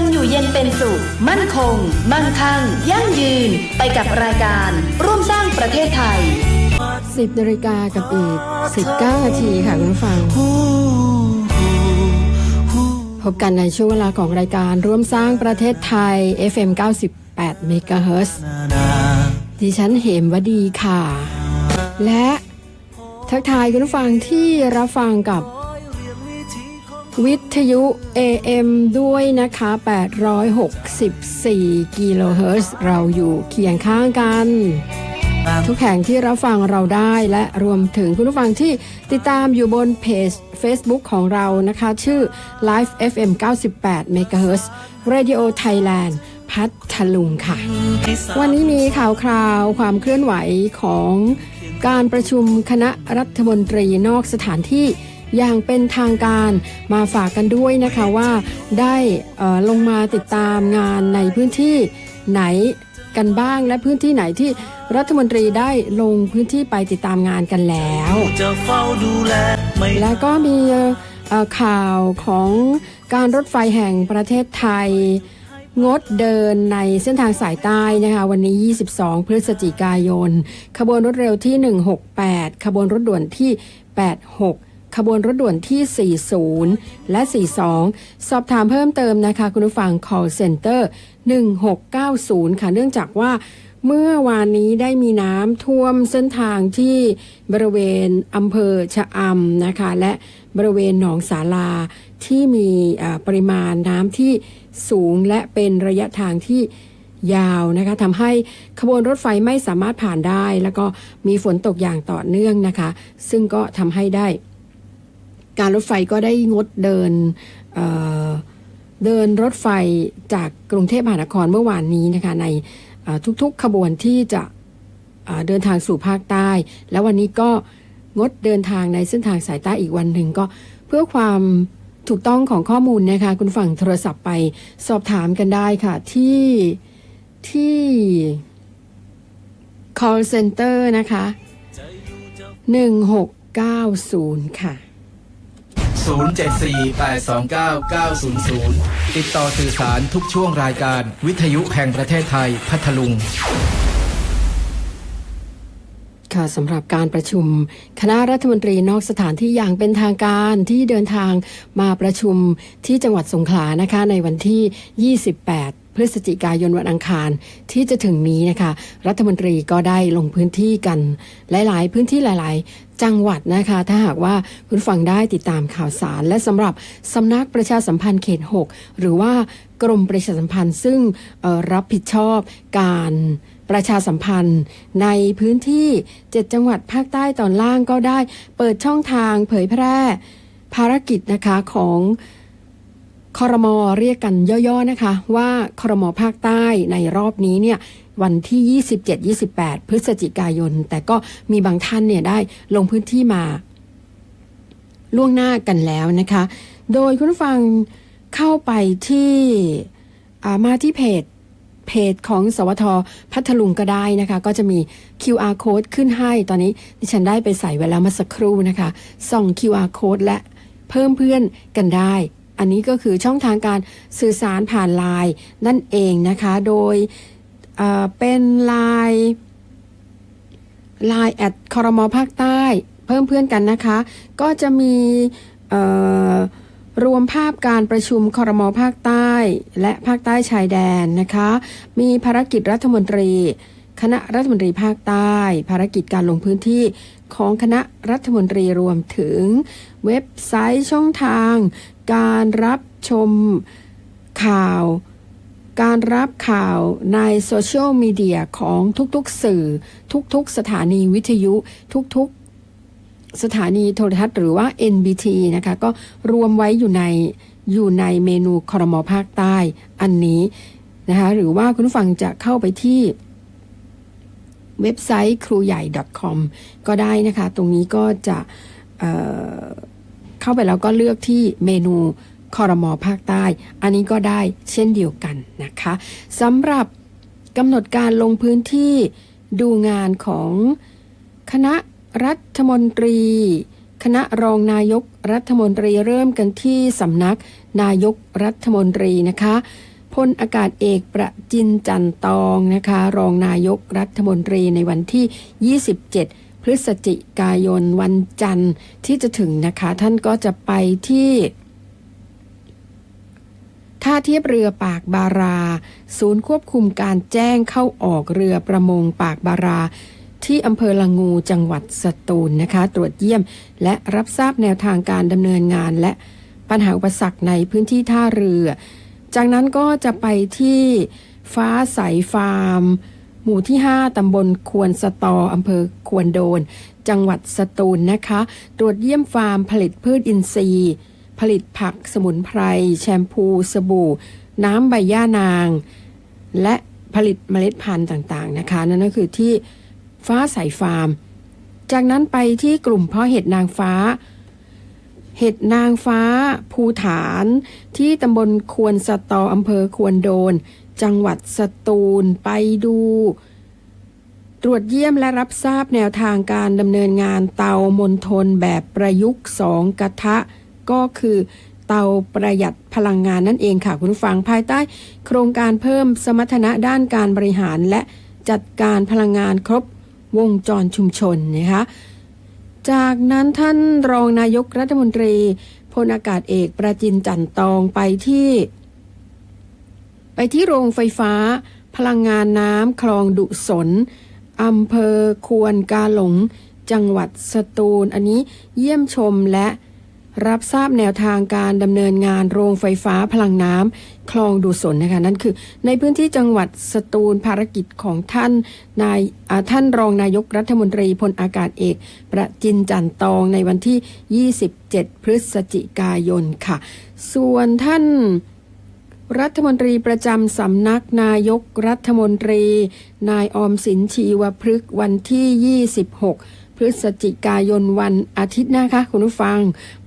นอยู่เย็นเป็นสุข มั่นคง มั่งคั่ง ยั่งยืน ไปกับรายการ ร่วมสร้างประเทศไทย 10นาฬิกากับอีก 19 นาทีค่ะคุณผู้ฟัง พบกันในช่วงเวลาของรายการร่วมสร้างประเทศไทย FM 98 MHz ดิฉันเหมวดีค่ะ และทักทายคุณผู้ฟังที่รับฟังกับ วิทยุ AM ด้วยนะคะ 864 กิโลเฮิรตซ์เราอยู่เคียงข้างกัน ทุกแห่งที่รับฟังเราได้และรวมถึงคุณผู้ฟังที่ติดตามอยู่บนเพจ Facebook ของเรานะคะ ชื่อ Live FM 98 MHz Radio Thailand พัทลุงค่ะ วันนี้มีข่าวคราวความเคลื่อนไหวของการประชุมคณะรัฐมนตรีนอกสถานที่ อย่างเป็นทางการมาฝากกันด้วยนะคะว่าได้ลงมาติดตามงานในพื้นที่ไหนกันบ้างและพื้นที่ไหนที่รัฐมนตรีได้ลงพื้นที่ไปติดตามงานกันแล้ว แลไม่แล้วก็มีข่าวของการรถไฟแห่งประเทศไทย งดเดินในเส้นทางสายใต้นะคะวันนี้ 22 พฤศจิกายน ขบวนรถเร็วที่ 168 ขบวนรถด่วนที่ 86 ขบวนรถด่วนที่ 40 และ 42 สอบถามเพิ่มเติมนะคะ คุณผู้ฟัง call center 1690 ค่ะ เนื่องจากว่าเมื่อวานนี้ได้มีน้ำท่วมเส้นทางที่บริเวณอำเภอชะอำนะคะ และบริเวณหนองสาลาที่มีปริมาณน้ำที่สูงและเป็นระยะทางที่ยาวนะคะทำให้ขบวนรถไฟไม่สามารถผ่านได้ แล้วก็มีฝนตกอย่างต่อเนื่องนะคะ ซึ่งก็ทำให้ได้ การรถไฟก็ได้งดเดินเเดินรถไฟจากกรุงเทพมหานครเมื่อวานนี้นะคะในทุกๆขบวนที่จะเเดินทางสู่ภาคใต้ แล้ววันนี้ก็งดเดินทางในเส้นทางสายใต้อีกวันหนึ่งก็เพื่อความถูกต้องของข้อมูลนะคะ คุณฝั่งโทรศัพท์ไปสอบถามกันได้ค่ะ ที่ที่ call center นะคะ 1690 ค่ะ 074-829-900 ติดต่อสื่อสารทุกช่วงรายการ วิทยุแห่งประเทศไทยพัทลุง ค่ะสำหรับการประชุม คณะรัฐมนตรีนอกสถานที่อย่างเป็นทางการที่เดินทางมาประชุมที่จังหวัดสงขลานะคะในวันที่ 28พฤศจิกายนวันอังคารที่จะถึงนี้นะคะ รัฐมนตรีก็ได้ลงพื้นที่กัน หลาย ๆ พื้นที่หลาย ๆ จังหวัดนะคะ ถ้าหากว่าคุณฟังได้ติดตามข่าวสาร และสำหรับสำนักประชาสัมพันธ์เขต 6 หรือว่ากรมประชาสัมพันธ์ซึ่งรับผิดชอบการประชาสัมพันธ์ในพื้นที่ 7 จังหวัดภาคใต้ตอนล่างก็ได้เปิดช่องทางเผยแพร่ภารกิจนะคะของคอรมอเรียกกันย่อๆนะคะ ว่าคอรมอภาคใต้ในรอบนี้เนี่ย วันที่ 27-28 พฤศจิกายน แต่ก็มีบางท่านเนี่ยได้ลงพื้นที่มาล่วงหน้ากันแล้วนะคะ โดยคุณฟังเข้าไปที่ามาที่เพจเพจของสวทพัทลุงก็ได้นะคะ ก็จะมี QR code ขึ้นให้ตอนนี้ดิฉันได้ไปใส่ไว้แล้วมาสักครู่นะคะส่อง QR code และเพิ่มเพื่อนกันได้ อันนี้ก็คือช่องทางการสื่อสารผ่านไลน์นั่นเองนะคะ โดย เป็นไลน์ไลน์แอดคอรมอภาคใต้ เพิ่มเพื่อนกันนะคะ ก็จะมีรวมภาพการประชุมคอรมอภาคใต้ และภาคใต้ชายแดนนะคะ มีภารกิจรัฐมนตรี คณะรัฐมนตรีภาคใต้ ภารกิจการลงพื้นที่ของคณะรัฐมนตรีรวมถึงเว็บไซต์ช่องทาง การรับชมข่าว การรับข่าวในโซเชียลมีเดียของทุกๆสื่อ ทุกๆ สถานีวิทยุ ทุกๆ สถานีโทรทัศน์หรือว่า NBT นะคะ ก็รวมไว้อยู่ในอยู่ในเมนูคอรมอภาคใต้อันนี้นะคะหรือว่าคุณฟังจะเข้าไปที่เว็บไซต์ครูใหญ่ .com ก็ได้นะคะ ตรงนี้ก็จะเเข้าไปแล้วก็เลือกที่เมนู คอรมอภาคใต้ อันนี้ก็ได้เช่นเดียวกันนะคะสำหรับกำหนดการลงพื้นที่ดูงานของคณะรัฐมนตรี คณะรองนายกรัฐมนตรีเริ่มกันที่สำนักนายกรัฐมนตรีนะคะพลอากาศเอกประจินจันตองนะคะ รองนายกรัฐมนตรีในวันที่ 27 พฤศจิกายนวันจันทร์ที่จะถึงนะคะ ท่านก็จะไปที่ เทียบเรือปากบารา ศูนย์ควบคุมการแจ้งเข้าออกเรือประมงปากบาราที่อำเภอละงูจังหวัดสตูลนะคะ ตรวจเยี่ยม และรับทราบแนวทางการดำเนินงานและปัญหาอุปสรรคในพื้นที่ท่าเรือ จากนั้นก็จะไปที่ฟ้าใสฟาร์ม หมู่ที่ 5 ตำบลควนสตออำเภอควนโดน จังหวัดสตูลนะคะ ตรวจเยี่ยมฟาร์มผลิตพืชอินทรีย์ ผลิตผักสมุนไพร แชมพู สบู่ น้ำใบย่านาง และผลิตเมล็ดพันธุ์ต่างๆนะคะ นั่นก็คือที่ฟ้าใสฟาร์ม จากนั้นไปที่กลุ่มเพาะเห็ดนางฟ้า เห็ดนางฟ้า ภูฐาน ที่ตำบลควนสตออำเภอควนโดน จังหวัดสตูลไปดู ตรวจเยี่ยมและรับทราบแนวทางการดำเนินงานเตามณฑลแบบประยุกต์สองกระทะ ก็คือเตาประหยัดพลังงานนั่นเองค่ะคุณผู้ฟังภายใต้โครงการเพิ่มสมรรถนะด้านการบริหารและจัดการพลังงานครบวงจรชุมชนนะคะจากนั้นท่านรองนายกรัฐมนตรีพลอากาศเอกประจินจันตองไปที่ ไปที่โรงไฟฟ้า พลังงานน้ำคลองดุสนอำเภอควนกาหลง จังหวัดสตูล อันนี้เยี่ยมชมและ รับทราบแนวทางการดำเนินงานโรงไฟฟ้าพลังน้ำคลองดุสนนะคะนั่นคือ ในพื้นที่จังหวัดสตูลภารกิจของท่านนายท่านรองนายกรัฐมนตรีพลอากาศเอก ประจินจันตองในวันที่ 27 พฤศจิกายนค่ะ ส่วนท่านรัฐมนตรีประจำสำนักนายกรัฐมนตรี นายออมสินชีวพฤกษ์วันที่ 26 พฤศจิกายนวันอาทิตย์นะคะ คุณผู้ฟัง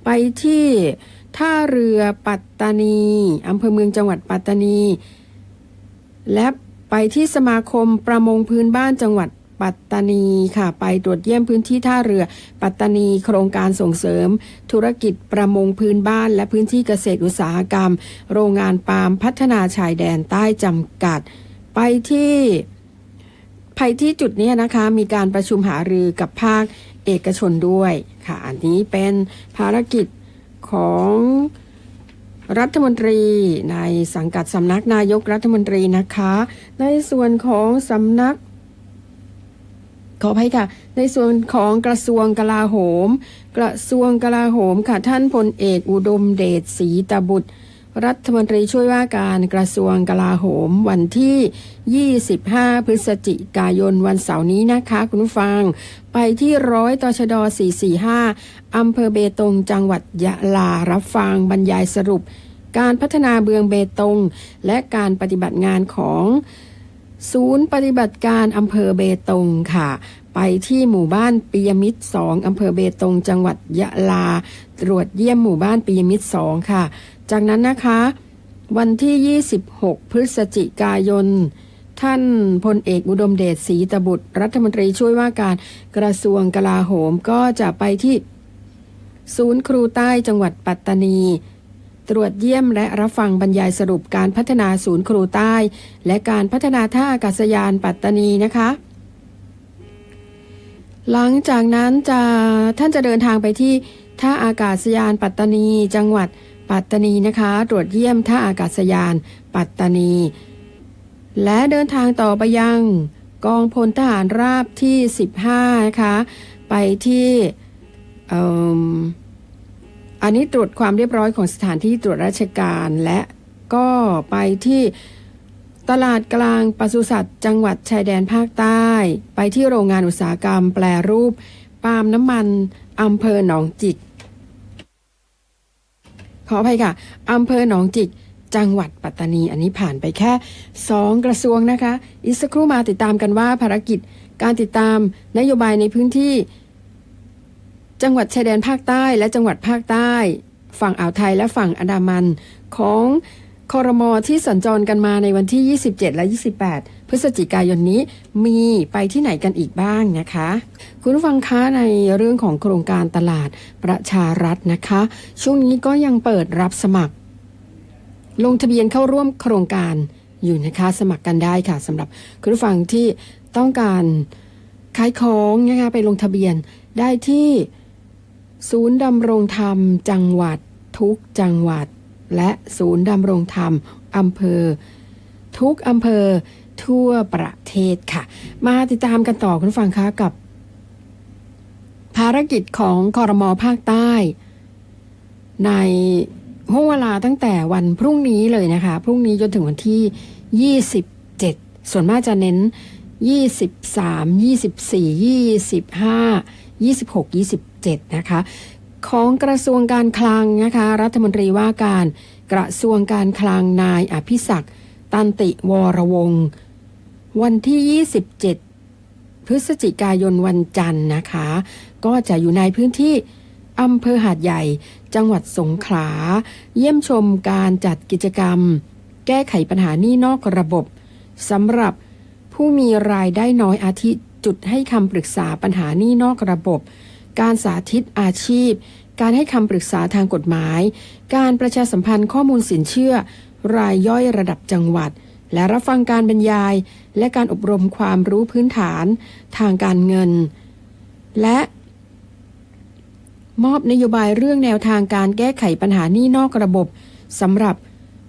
ไปที่ท่าเรือปัตตานีอำเภอเมืองจังหวัดปัตตานี และไปที่สมาคมประมงพื้นบ้านจังหวัดปัตตานีค่ะ ไปตรวจเยี่ยมพื้นที่ท่าเรือ ปัตตานีโครงการส่งเสริม ธุรกิจประมงพื้นบ้าน และพื้นที่เกษตรอุตสาหกรรม โรงงานปาล์มพัฒนาชายแดนใต้จำกัด ไปที่ ไปที่จุดนี้นะคะมีการประชุมหารือกับภาคเอกชนด้วยค่ะ อันนี้เป็นภารกิจของรัฐมนตรีในสังกัดสำนักนายกรัฐมนตรีนะคะ ในส่วนของสำนัก ขออภัยค่ะ ในส่วนของกระทรวงกลาโหม กระทรวงกลาโหมค่ะท่านพลเอกอุดมเดชศรีตบุตร รัฐมนตรีช่วยว่าการกระทรวงกลาโหมวันที่ 25 พฤศจิกายนวันเสาร์นี้นะคะ คุณผู้ฟัง ไปที่ร้อยตชด 445 อำเภอเบตงจังหวัดยะลารับฟังบรรยายสรุป การพัฒนาเบืองเบตง และการปฏิบัติงานของศูนย์ปฏิบัติการอำเภอเบตงค่ะ ไปที่หมู่บ้านปิยมิตร2อำเภอเบตง จังหวัดยะลา ตรวจเยี่ยมหมู่บ้านปิยมิตร2ค่ะ จากนั้นนะคะ วันที่ 26 พฤศจิกายน ท่านพลเอกอุดมเดชศรีตบุตร รัฐมนตรีช่วยว่าการกระทรวงกลาโหมก็จะไปที่ ศูนย์ครูใต้จังหวัดปัตตานี ตรวจเยี่ยมและรับฟังบรรยายสรุปการพัฒนาศูนย์ครูใต้ และการพัฒนาท่าอากาศยานปัตตานีนะคะหลังจากนั้นจะท่านจะเดินทางไปที่ท่าอากาศยานปัตตานี จังหวัด ปัตตานีนะคะ ตรวจเยี่ยมท่าอากาศยาน ปัตตานี และเดินทางต่อไปยัง กองพลทหารราบที่ 15 นะคะ ไปที่อ,อันนี้ตรวจความเรียบร้อยของสถานที่ตรวจราชการและก็ไปที่ตลาดกลางปศุสัตว์ จังหวัดชายแดนภาคใต้ ไปที่โรงงานอุตสาหกรรมแปลรูป ปาล์มน้ำมันอำเภอหนองจิก ออภัยค่ะอำเภอหนองจิก จังหวัดปัตตานี อันนี้ผ่านไปแค่ 2 กระทรวงนะคะ อีกสักครู่มาติดตามกันว่าภารกิจการติดตามนโยบายในพื้นที่ จังหวัดชายแดนภาคใต้ และจังหวัดภาคใต้ ฝั่งอ่าวไทยและฝั่งอันดามันของคอรมอที่สัญจรกันมาในวันที่ 27 และ 28 พฤศจิกายนนี้มีไปที่ไหนกันอีกบ้างนะคะ คุณฟังคะในเรื่องของโครงการตลาดประชารัฐนะคะ ช่วงนี้ก็ยังเปิดรับสมัคร ลงทะเบียนเข้าร่วมโครงการอยู่นะคะสมัครกันได้ค่ะสำหรับคุณผู้ฟังที่ต้องการขายของนะคะไปลงทะเบียนได้ที่ศูนย์ดำรงธรรม จังหวัดทุกจังหวัด และศูนย์ดำรงธรรมอำเภอ ทุกอำเภอ ทั่วประเทศค่ะ มาติดตามกันต่อคุณฟังคะกับ ภารกิจของคอรมอภาคใต้ ในห่วงเวลาตั้งแต่วันพรุ่งนี้เลยนะคะ พรุ่งนี้จนถึงวันที่ 27 ส่วนมากจะเน้น 23 24 25 26 27 นะคะ ของกระทรวงการคลังนะคะ รัฐมนตรีว่าการกระทรวงการคลังนายอภิศักดิ์ ตันติวรวง วันที่ 27 พฤศจิกายนวันจันทร์นะคะ ก็จะอยู่ในพื้นที่อำเภอหาดใหญ่ จังหวัดสงขลา เยี่ยมชมการจัดกิจกรรม แก้ไขปัญหานี่นอกระบบสำหรับผู้มีรายได้น้อยอาทิจุดให้คำปรึกษาปัญหานี่นอกระบบ การสาธิตอาชีพ การให้คำปรึกษาทางกฎหมาย การประชาสัมพันธ์ข้อมูลสินเชื่อ รายย่อยระดับจังหวัด และรับฟังการบรรยาย และการอบรมความรู้พื้นฐานทางการเงิน และมอบนโยบายเรื่องแนวทางการแก้ไขปัญหานี้นอกระบบสำหรับ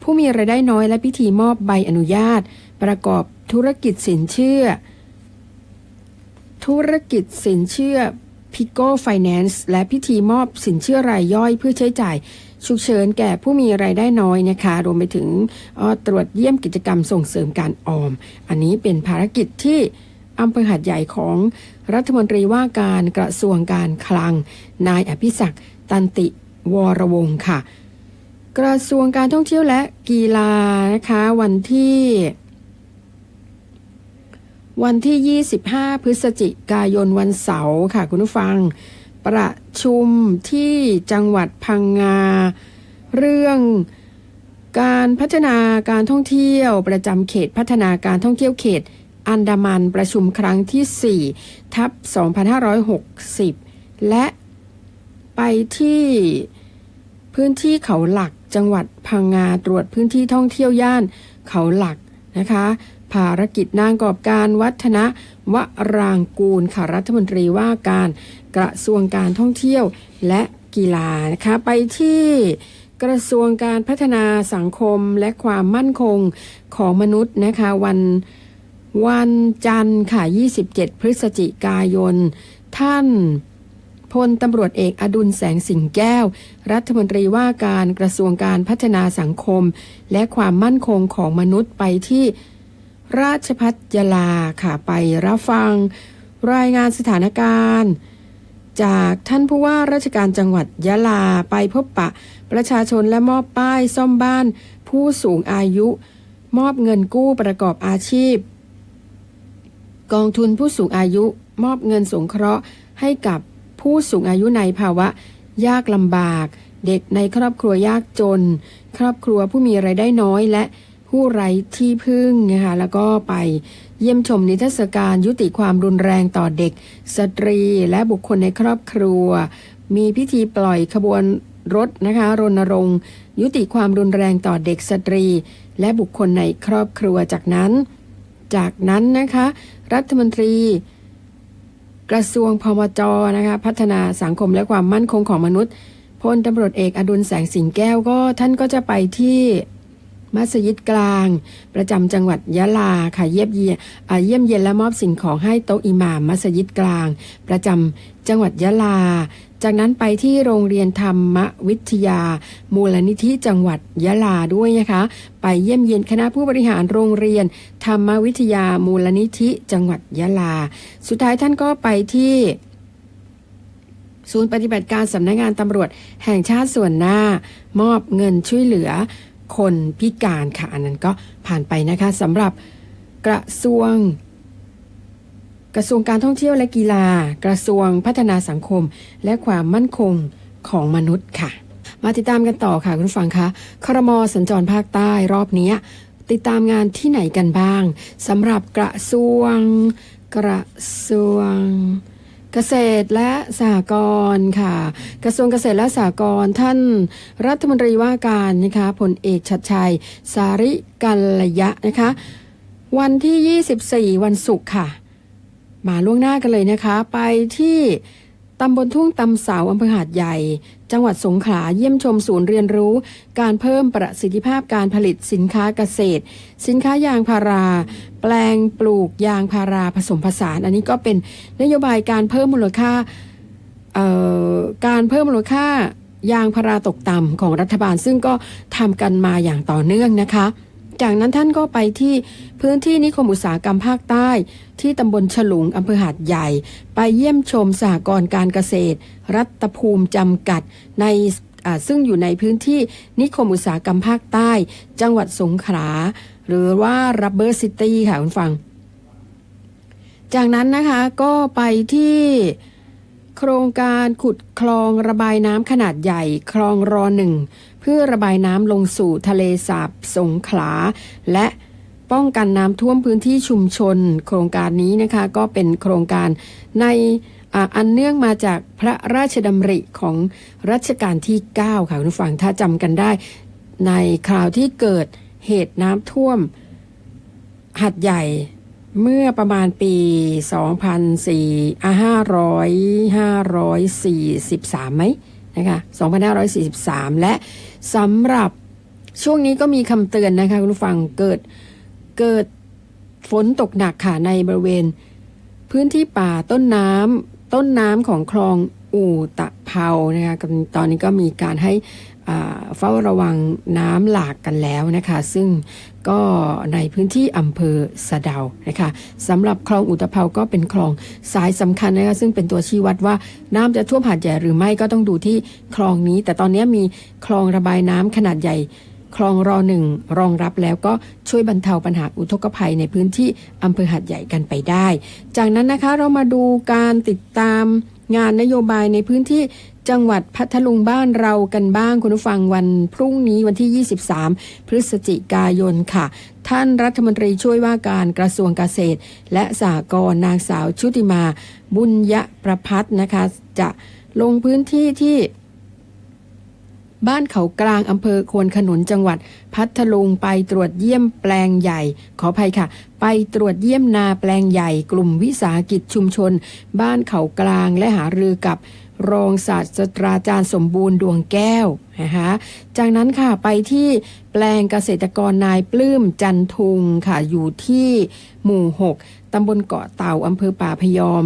ผู้มีรายได้น้อยและพิธีมอบใบอนุญาต ประกอบธุรกิจสินเชื่อ ธุรกิจสินเชื่อ Pico Finance และพิธีมอบสินเชื่อรายย่อยเพื่อใช้จ่าย ฉุกเฉินแก่ผู้มีรายได้น้อยนะคะ รวมไปถึงตรวจเยี่ยมกิจกรรมส่งเสริมการออม อันนี้เป็นภารกิจที่อำเภอหัดใหญ่ของรัฐมนตรีว่าการกระทรวงการคลัง นายอภิศักดิ์ตันติวรวงศ์ค่ะ กระทรวงการท่องเที่ยวและกีฬานะคะวันที่วันที่ 25 พฤศจิกายนวันเสาร์ค่ะคุณผู้ฟัง ประชุมที่จังหวัดพังงา เรื่องการพัฒนาการท่องเที่ยวประจำเขตพัฒนาการท่องเที่ยวเขตอันดามันประชุมครั้งที่ 4 ทับ 2560 และไปที่พื้นที่เขาหลักจังหวัดพังงาตรวจพื้นที่ท่องเที่ยวย่านเขาหลักนะคะ ภารกิจนางกอบการวัฒนะวรางกูลค่ะรัฐมนตรีว่าการกระทรวงการท่องเที่ยวและกีฬานะคะไปที่กระทรวงการพัฒนาสังคมและความมั่นคงของมนุษย์นะคะวันวันจันทร์ค่ะ 27 พฤศจิกายน ท่านพลตำรวจเอกอดุลแสงสิงแก้ว รัฐมนตรีว่าการกระทรวงการพัฒนาสังคม และความมั่นคงของมนุษย์ไปที่ ราชพัฒยาลาค่ะไปรับฟัง รายงานสถานการณ์ จากท่านผู้ว่าราชการจังหวัดยะลาไปพบปะ ประชาชนและมอบป้ายซ่อมบ้าน ผู้สูงอายุ มอบเงินกู้ประกอบอาชีพ กองทุนผู้สูงอายุ มอบเงินสงเคราะห์ให้กับผู้สูงอายุในภาวะ ยากลำบาก เด็กในครอบครัวยากจน ครอบครัวผู้มีไรายได้น้อยและ ผู้ไร้ที่พึ่งนะคะแล้วก็ไปเยี่ยมชมนิทรรศการยุติความรุนแรงต่อเด็ก สตรีและบุคคลในครอบครัว มีพิธีปล่อยขบวนรถนะคะรณรงค์ ยุติความรุนแรงต่อเด็กสตรี และบุคคลในครอบครัวจากนั้น จากนั้นนะคะ รัฐมนตรี กระทรวงพมจนะคะพัฒนาสังคมและความมั่นคงของมนุษย์พลตำรวจเอกอดุลแสงสิงแก้วก็ท่านก็จะไปที่ มัสยิดกลาง ประจำจังหวัดยะลาค่ะเยี่ยมเยียอ่าเยี่ยมเยียนและมอบสิ่งของให้โต๊ะอิหม่ามมัสยิดกลาง ประจำจังหวัดยะลา จากนั้นไปที่โรงเรียนธรรมวิทยา มูลนิธิจังหวัดยะลาด้วยนะคะ ไปเยี่ยมเยียนคณะผู้บริหารโรงเรียน ธรรมวิทยามูลนิธิจังหวัดยะลา สุดท้ายท่านก็ไปที่ศูนย์ปฏิบัติการสำนักงงานตำรวจแห่งชาติส่วนหน้ามอบเงินช่วยเหลือ คนพิการค่ะ อันนั้นก็ผ่านไปนะคะสำหรับกระทรวง กระทรวงการท่องเที่ยวและกีฬา กระทรวงพัฒนาสังคม และความมั่นคงของมนุษย์ค่ะ มาติดตามกันต่อค่ะคุณฟังคะครมสัญจรภาคใต้รอบนี้ติดตามงานที่ไหนกันบ้างสำหรับกระทรวง กระทรวง เกษตรและสหกรณ์ค่ะ กระทรวงเกษตรและสหกรณ์ท่านรัฐมนตรีว่าการนะคะผลเอกชัดชัย สาริกัลยะนะคะ วันที่ 24 วันศุกร์ค่ะ มาล่วงหน้ากันเลยนะคะ ไปที่ตำบลทุ่งตำเสาอำเภอหาดใหญ่ จังหวัดสงขลาเยี่ยมชมศูนย์เรียนรู้ การเพิ่มประสิทธิภาพการผลิตสินค้าเกษตร สินค้ายางพารา แปลงปลูกยางพาราผสมผสาน อันนี้ก็เป็นนโยบายการเพิ่มมูลค่าการเพิ่มมูลค่ายางพาราตกต่ำของรัฐบาล ซึ่งก็ทำกันมาอย่างต่อเนื่องนะคะ จากนั้นท่านก็ไปที่พื้นที่นิคมอุตสาหกรรมภาคใต้ ที่ตำบลฉลุงอำเภอหาดใหญ่ ไปเยี่ยมชมสหกรณ์การเกษตร รัตภูมิจำกัดในซึ่งอยู่ในพื้นที่นิคมอุตสาหกรรมภาคใต้ จังหวัดสงขลาหรือว่า Rubber City ค่ะคุณฟัง จากนั้นนะคะก็ไปที่โครงการขุดคลองระบายน้ำขนาดใหญ่ คลองรอหนึ่ง เพื่อระบายน้ำลงสู่ทะเลสาบสงขลา และป้องกันน้ำท่วมพื้นที่ชุมชน โครงการนี้นะคะก็เป็นโครงการในอันเนื่องมาจากพระราชดำริของรัชกาลที่ 9 ค่ะคุณผู้ฟังถ้าจำกันได้ ในคราวที่เกิดเหตุน้ำท่วม หัดใหญ่เมื่อประมาณปี2004อ่า500 543ไหม นะคะ2543 และสำหรับช่วงนี้ก็มีคำเตือนนะคะคุณผู้ฟังเกิดเกิดฝนตกหนักค่ะในบริเวณ พื้นที่ป่าต้นน้ำต้นน้ำของคลองอู่ตะเภานะคะตอนนี้ก็มีการให้ เฝ้าระวังน้ำหลากกันแล้วนะคะ ซึ่งก็ในพื้นที่อำเภอสะเดานะคะสำหรับคลองอุตะเภาก็เป็นคลองสายสำคัญนะคะซึ่งเป็นตัวชี้วัดว่าน้ำจะท่วมหาดใหญ่หรือไม่ก็ต้องดูที่คลองนี้ แต่ตอนนี้มีคลองระบายน้ำขนาดใหญ่คลองรอหนึ่งรองรับแล้วก็ช่วยบรรเทาปัญหาอุทกภัยในพื้นที่อำเภอหัดใหญ่กันไปได้ จากนั้นนะคะเรามาดูการติดตาม งานนโยบายในพื้นที่จังหวัดพัทลุงบ้านเรากันบ้างคุณผู้ฟังวันพรุ่งนี้วันที่ 23 พฤศจิกายนค่ะ ท่านรัฐมนตรีช่วยว่าการกระทรวงเกษตร และสหกรณ์นางสาวชุติมา บุญยประพัฒน์นะคะ จะลงพื้นที่ที่ บ้านเขากลางอำเภอควนขนุนจังหวัด พัทลุงไปตรวจเยี่ยมแปลงใหญ่ ขออภัยค่ะ ไปตรวจเยี่ยมนาแปลงใหญ่ กลุ่มวิสาหกิจชุมชน บ้านเขากลางและหารือกับรองศาสตราจารย์สมบูรณ์ดวงแก้วนะคะจากนั้นค่ะไปที่แปลงเกษตรกรนายปลื้มจันทุงค่ะอยู่ที่หมู่ 6 ตำบลเกาะเต่าอำเภอป่าพยอม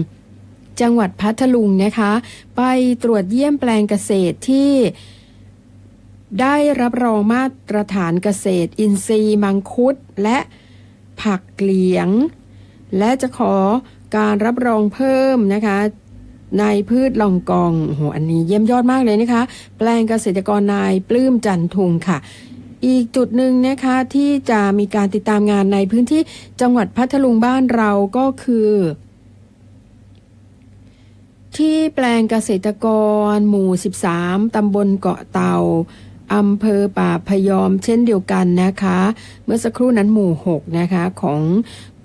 จังหวัดพัทลุงนะคะ ไปตรวจเยี่ยมแปลงเกษตรที่ ได้รับรองมาตรฐานเกษตร อินทรีย์มังคุด และผักเหลียง และจะขอการรับรองเพิ่มนะคะในพืชลองกองโอ้โหอันนี้เยี่ยมยอดมากเลยนะคะ แปลงเกษตรกรนายปลื้มจันทุงค่ะ อีกจุดหนึ่งนะคะที่จะมีการติดตามงานในพื้นที่จังหวัดพัทลุงบ้านเราก็คือ ที่แปลงเกษตรกรหมู่ 13 ตำบลเกาะเต่า อำเภอป่าพยอมเช่นเดียวกันนะคะ เมื่อสักครู่นั้นหมู่ 6 นะคะ ของ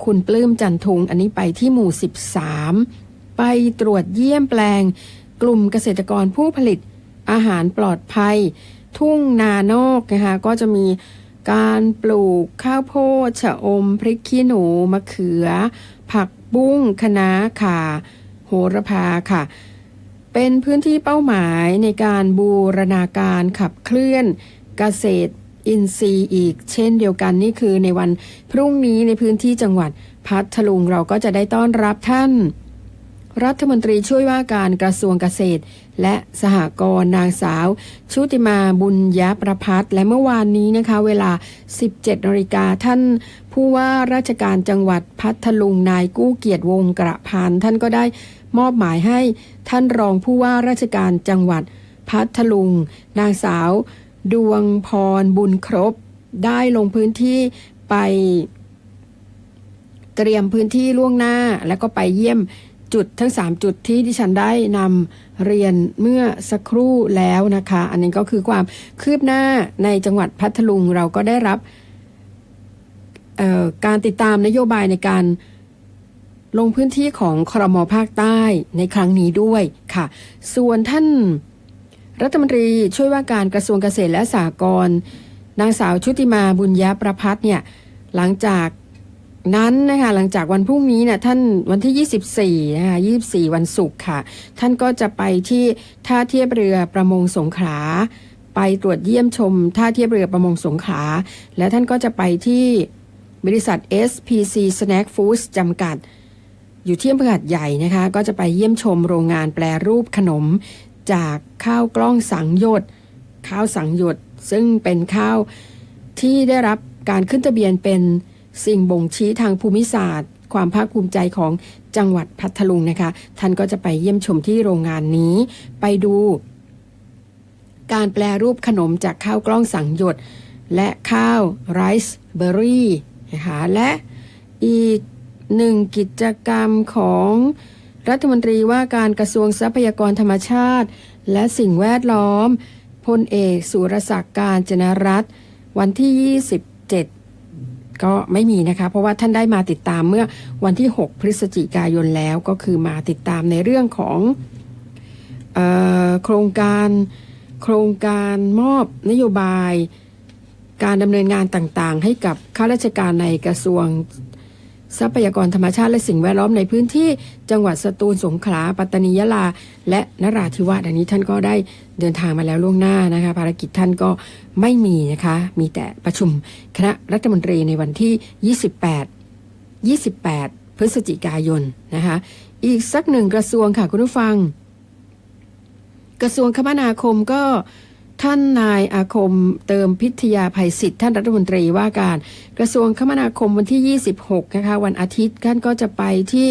คุณปลื้มจันทุง อันนี้ไปที่หมู่ 13 ไปตรวจเยี่ยมแปลง กลุ่มเกษตรกรผู้ผลิตอาหารปลอดภัย ทุ่งนานอกนะคะก็จะมีการปลูกข้าวโพดชะอม พริกขี้หนู มะเขือ ผักบุ้งคะน้าข่า โหระพาค่ะ เป็นพื้นที่เป้าหมายในการบูรณาการขับเคลื่อนเกษตรอินทรีย์อีกเช่นเดียวกันนี่คือในวันพรุ่งนี้ในพื้นที่จังหวัดพัทลุงเราก็จะได้ต้อนรับท่าน รัฐมนตรีช่วยว่าการกระทรวงเกษตร และสหกรณ์นางสาว ชุติมาบุญยประพัฒน์และเมื่อวานนี้นะคะ เวลา 17นาฬิกาท่าน ผู้ว่าราชการจังหวัดพัทลุงนายกู้เกียรติวงศ์กระพันท่านก็ได้ มอบหมายให้ท่านรองผู้ว่าราชการจังหวัด พัทลุง นางสาว ดวงพรบุญครบ ได้ลงพื้นที่ไป เตรียมพื้นที่ล่วงหน้าแล้วก็ไปเยี่ยมจุดทั้ง 3 จุดที่ดิฉันได้นำเรียนเมื่อสักครู่แล้วนะคะ อันนี้ก็คือความคืบหน้าในจังหวัดพัทลุงเราก็ได้รับการติดตามนโยบายในการ ลงพื้นที่ของครมภาคใต้ในครั้งนี้ด้วยค่ะ ส่วนท่านรัฐมนตรีช่วยว่าการกระทรวงเกษตรและสหกรณ์นางสาวชุติมาบุญยประพัฒน์เนี่ยหลังจากนั้นนะคะหลังจากวันพรุ่งนี้เนี่ยท่านวันที่ 24นะคะ24 วันศุกร์ค่ะ ท่านก็จะไปที่ท่าเทียบเรือประมงสงขลาไปตรวจเยี่ยมชม ท่าเทียบเรือประมงสงขลาและท่านก็จะไปที่บริษัท SPC Snack Foods จำกัด อยู่ที่อำเภอหัดใหญ่นะคะ ก็จะไปเยี่ยมชมโรงงานแปรรูปขนม จากข้าวกล้องสังยดข้าวสังยดซึ่งเป็นข้าวที่ได้รับการขึ้นทะเบียนเป็นสิ่งบ่งชี้ทางภูมิศาสตร์ ความภาคภูมิใจของจังหวัดพัทลุงนะคะ ท่านก็จะไปเยี่ยมชมที่โรงงานนี้ ไปดู การแปลรูปขนมจากข้าวกล้องสังยดและข้าวไรซ์เบอร์รี่นะคะและอีก หนึ่งกิจกรรมของรัฐมนตรีว่าการกระทรวงทรัพยากรธรรมชาติ และสิ่งแวดล้อมพลเอกสุรศักดิ์การจนรัตวันที่ 27 ก็ไม่มีนะคะ เพราะว่าท่านได้มาติดตามเมื่อวันที่ 6 พฤศจิกายนแล้วก็คือมาติดตามในเรื่องของออโครงการโครงการมอบนโยบายการดำเนินงานต่างๆ ให้กับข้าราชการในกระทรวง ทรัพยากรธรรมชาติและสิ่งแวดล้อมในพื้นที่จังหวัดสตูลสงขลาปัตตานียะลา และนราธิวาสอันนี้ท่านก็ได้เดินทางมาแล้วล่วงหน้านะคะ ภารกิจท่านก็ไม่มีนะคะ มีแต่ประชุมคณะรัฐมนตรีในวันที่ 28 28 พฤศจิกายนนะคะ อีกสักหนึ่งกระทรวงค่ะคุณผู้ฟัง กระทรวงคมนาคมก็ ท่านนายอาคมเติมพิทยาภัยศิษย์ท่านรัฐมนตรีว่าการกระทรวงคมนาคมวันที่ 26 นะคะ วันอาทิตย์ท่านก็จะไปที่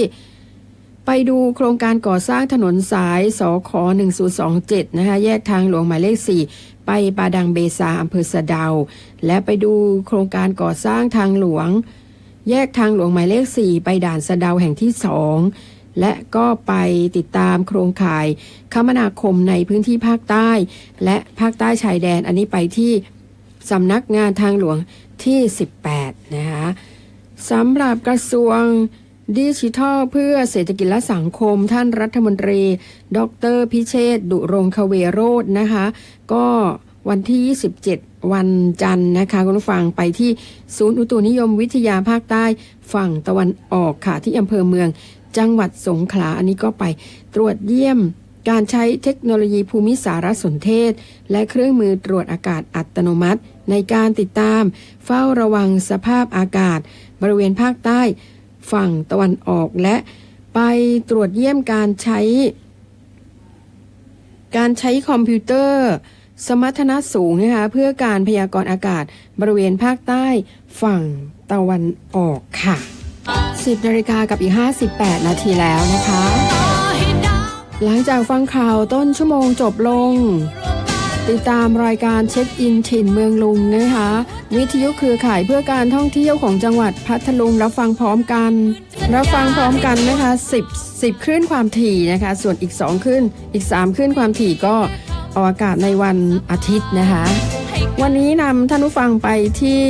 ไปดูโครงการก่อสร้างถนนสายสข1027 นะคะ แยกทางหลวงหมายเลข 4 ไปปาดังเบซาอำเภอสะเดา และไปดูโครงการก่อสร้างทางหลวง แยกทางหลวงหมายเลข 4 ไปด่านสะเดาแห่งที่ 2 และก็ไปติดตามโครงข่ายคมนาคมในพื้นที่ภาคใต้ และภาคใต้ชายแดน อันนี้ไปที่สำนักงานทางหลวงที่ 18 นะคะสำหรับกระทรวงดิจิทัลเพื่อเศรษฐกิจและสังคมท่านรัฐมนตรี ดรพิเชษดุรงคเวโรจน์นะคะ ก็วันที่ 27 วันจันทร์นะคะคุณผู้ฟังไปที่ศูนย์อุตุนิยมวิทยาภาคใต้ฝั่งตะวันออกค่ะที่อำเภอเมือง จังหวัดสงขลาอันนี้ก็ไปตรวจเยี่ยมการใช้เทคโนโลยีภูมิสารสนเทศ และเครื่องมือตรวจอากาศอัตโนมัติ ในการติดตาม เฝ้าระวังสภาพอากาศ บริเวณภาคใต้ ฝั่งตะวันออกและ ไปตรวจเยี่ยมการใช้ การใช้คอมพิวเตอร์ สมรรถนะสูงนะคะเพื่อการพยากรณ์อากาศบริเวณภาคใต้ ฝั่งตะวันออกค่ะ 10นาฬิกากับอีก 58 นาทีแล้วนะคะ หลังจากฟังข่าวต้นชั่วโมงจบลง ติดตามรายการเช็คอินถิ่นเมืองลุงนะคะวิทยุเครือข่ายเพื่อการท่องเที่ยวของจังหวัดพัทลุงรับฟังพร้อมกันรับฟังพร้อมกันนะคะ 10 10คลื่นความถี่นะคะ ส่วนอีก 2คลื่นอีก 3คลื่นความถี่ก็ออกอากาศในวันอาทิตย์นะคะ วันนี้นำท่านผู้ฟังไปที่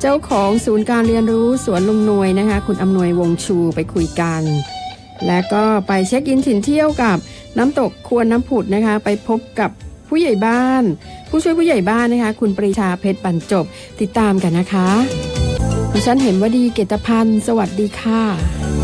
เจ้าของศูนย์การเรียนรู้สวนลุงนวยนะคะ คุณอำนวยวงชูไปคุยกัน และก็ไปเช็คอินถิ่นเที่ยวกับน้ำตกควรน้ำผุดนะคะ ไปพบกับผู้ใหญ่บ้าน ผู้ช่วยผู้ใหญ่บ้านนะคะ คุณปรีชาเพชรปั่นจบติดตามกันนะคะดิฉันเห็นว่าดีเกตพันธ์สวัสดีค่ะ